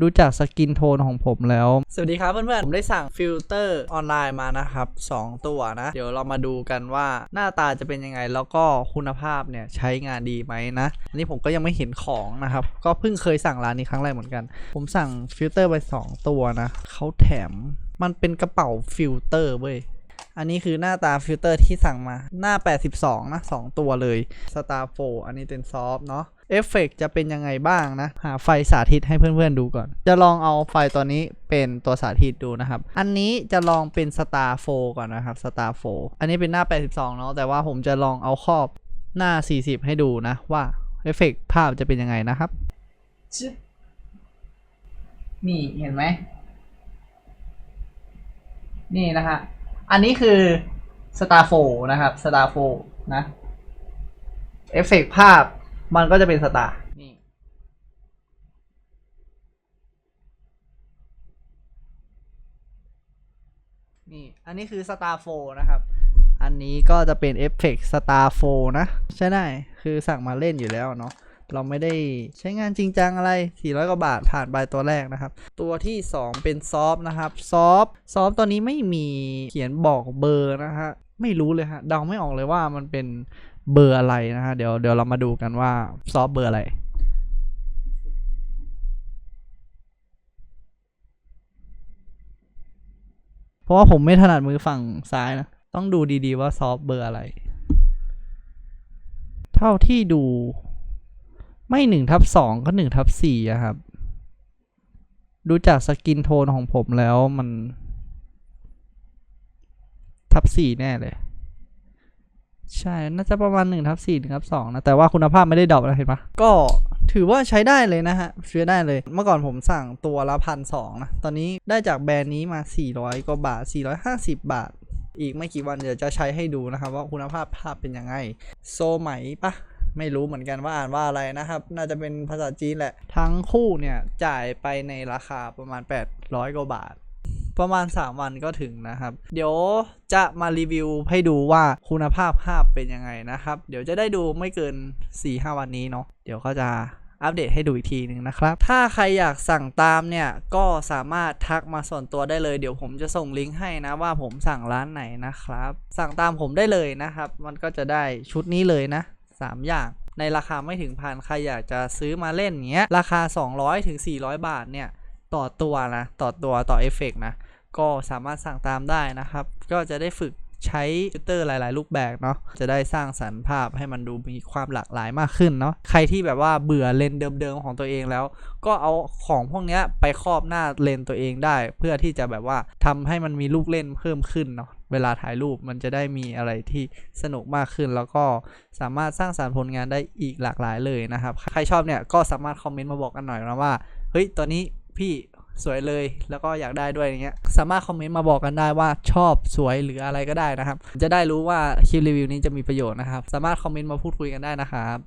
ดูจากสกินโทนของผมแล้ว สวัสดีครับเพื่อนๆ ผมได้สั่งฟิลเตอร์ออนไลน์มานะครับ 2 ตัวนะ เดี๋ยวเรามาดูกันว่าหน้าตาจะเป็นยังไง แล้วก็คุณภาพเนี่ยใช้งานดีไหมนะ อันนี้ผมก็ยังไม่เห็นของนะครับ ก็เพิ่งเคยสั่งร้านนี้ครั้งแรกเหมือนกัน ผมสั่งฟิลเตอร์ไป 2 ตัวนะ เขาแถมมันเป็นกระเป๋าฟิลเตอร์เว้ยอันนี้คือหน้าตาฟิลเตอร์ที่สั่งมาหน้า 82 นะ 2 ตัวเลย Star 4อันนี้เป็นซอฟเนาะ เอฟเฟกจะเป็นยังไงบ้างนะ หาไฟสาธิตให้เพื่อนๆดูก่อน จะลองเอาไฟตัวนี้เป็นตัวสาธิตดูนะครับ อันนี้จะลองเป็น Star 4ก่อนนะครับ Star 4อันนี้เป็นหน้า 82 เนาะแต่ว่าผมจะลองเอาครอบหน้า 40 ให้ดูนะว่าเอฟเฟกภาพจะเป็นยังไงนะครับ นี่เห็นไหม นี่นะฮะอันนี้คือ Star 4นะครับ Star 4นะเอฟเฟกต์ภาพ มันก็จะเป็น Star นี่นี่ อันนี้คือ Star 4นะครับ อันนี้ก็จะเป็นเอฟเฟกต์ Star 4นะ ใช่ได้คือสั่งมาเล่นอยู่แล้วเนาะเราไม่ได้ใช้งานจริงจังอะไร 400 กว่าบาทผ่านไปตัวแรกนะครับ ตัวที่ 2 เป็นซอฟนะครับ ซอฟซอฟต์ตัวนี้ไม่มีเขียนบอกเบอร์นะฮะ ไม่รู้เลยฮะ เดาไม่ออกเลยว่ามันเป็น เบอร์อะไรนะฮะเดี๋ยวเดี๋ยวเรามาดูกันว่าซอฟเบอร์อะไรเพราะว่าผมไม่ถนัดมือฝั่งซ้ายนะ ต้องดูดีๆว่าซอฟเบอร์อะไร เท่าที่ดู ไม่หนึ่งทับสองก็หนึ่งทับสี่อะครับ ดูจากสกินโทนของผมแล้วมัน ทับสี่แน่เลย ใช่ น่าจะประมาณหนึ่งทับสี่หนึ่งทับสองนะ แต่ว่าคุณภาพไม่ได้ดรอปนะเห็นปะก็ถือว่าใช้ได้เลยนะฮะใช้ได้เลย เมื่อก่อนผมสั่งตัวละพันสองนะ ตอนนี้ได้จากแบรนด์นี้มา 400 กว่าบาท 450 บาท อีกไม่กี่วันเดี๋ยวจะใช้ให้ดูนะครับ ว่าคุณภาพภาพเป็นยังไง โซไหมปะไม่รู้เหมือนกันว่าอ่านว่าอะไรนะครับ น่าจะเป็นภาษาจีนแหละ ทั้งคู่เนี่ยจ่ายไปในราคาประมาณ 800 กว่าบาท ประมาณ 3 วันก็ถึงนะครับ เดี๋ยวจะมารีวิวให้ดูว่าคุณภาพภาพเป็นยังไงนะครับ เดี๋ยวจะได้ดูไม่เกิน 4-5 วันนี้เนาะเดี๋ยวก็จะอัปเดตให้ดูอีกทีหนึ่งนะครับ ถ้าใครอยากสั่งตามเนี่ย ก็สามารถทักมาส่วนตัวได้เลย เดี๋ยวผมจะส่งลิงก์ให้นะว่าผมสั่งร้านไหนนะครับ สั่งตามผมได้เลยนะครับ มันก็จะได้ชุดนี้เลยนะ 3 อย่างในราคาไม่ถึงพันใครอยากจะซื้อมาเล่นเงี้ย ราคา 200ถึง400 บาทเนี่ย ต่อตัวนะ ต่อตัวต่อเอฟเฟกต์นะ ก็สามารถสั่งตามได้นะครับ ก็จะได้ฝึกใช้ฟิลเตอร์หลาย ๆ รูปแบบเนาะจะได้สร้างสรรค์ภาพให้มันดูมีความหลากหลายมากขึ้นเนาะใครที่แบบว่าเบื่อเลนเดิม ๆ ของตัวเองแล้ว ก็เอาของพวกนี้ไปครอบหน้าเลนตัวเองได้ เพื่อที่จะแบบว่าทำให้มันมีลูกเล่นเพิ่มขึ้นเนาะเวลาถ่ายรูปมันจะได้มีอะไรที่สนุกมากขึ้น แล้วก็สามารถสร้างสรรค์ผลงานได้อีกหลากหลายเลยนะครับ ใครชอบเนี่ยก็สามารถคอมเมนต์มาบอกกันหน่อยนะว่าเฮ้ยตอนนี้พี่ สวยเลย แล้วก็อยากได้ด้วยอย่างเงี้ย สามารถคอมเมนต์มาบอกกันได้ว่าชอบสวยหรืออะไรก็ได้นะครับ จะได้รู้ว่าคลิปรีวิวนี้จะมีประโยชน์นะครับ สามารถคอมเมนต์มาพูดคุยกันได้นะครับ